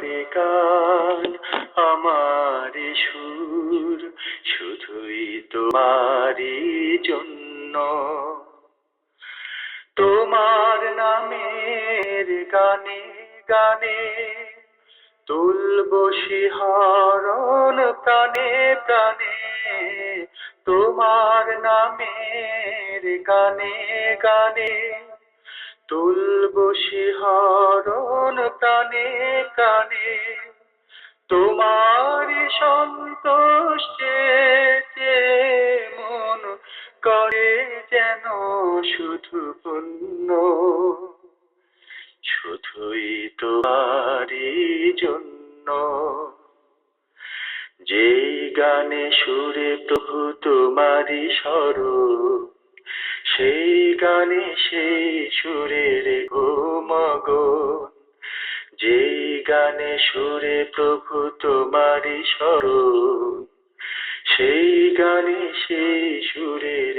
আমারে গান আমারে সুর, শুধুই তোমারই জন্য। তোমার নামের গানে গানে তুলব শিহরণ প্রাণে প্রাণে। তোমার নামের গানে গানে তুলব শিহরণ প্রাণে প্রাণে তোমার সন্তোষ চেয়ে মন করে যেন শুধু পুণ্য। শুধুই তোমারই জন্য। যেই গানে সুরে প্রভু তোমারই স্বরূপ গানে সেই সুরের মগন যেই গানে সুরে প্রভু তোমারই স্বরূপ সেই গানে সেই সুরের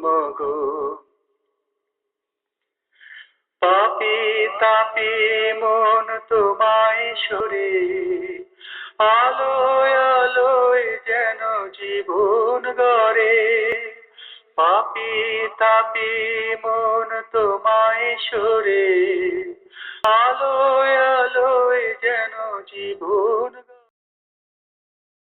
মগন পাপি তাপি মন তোমায় সরে, আলোয় আলোয় যেন জীবন গড়ে। তাপি তাপি মন তোমায় সরে। আলোয় আলোয় যেন জীবন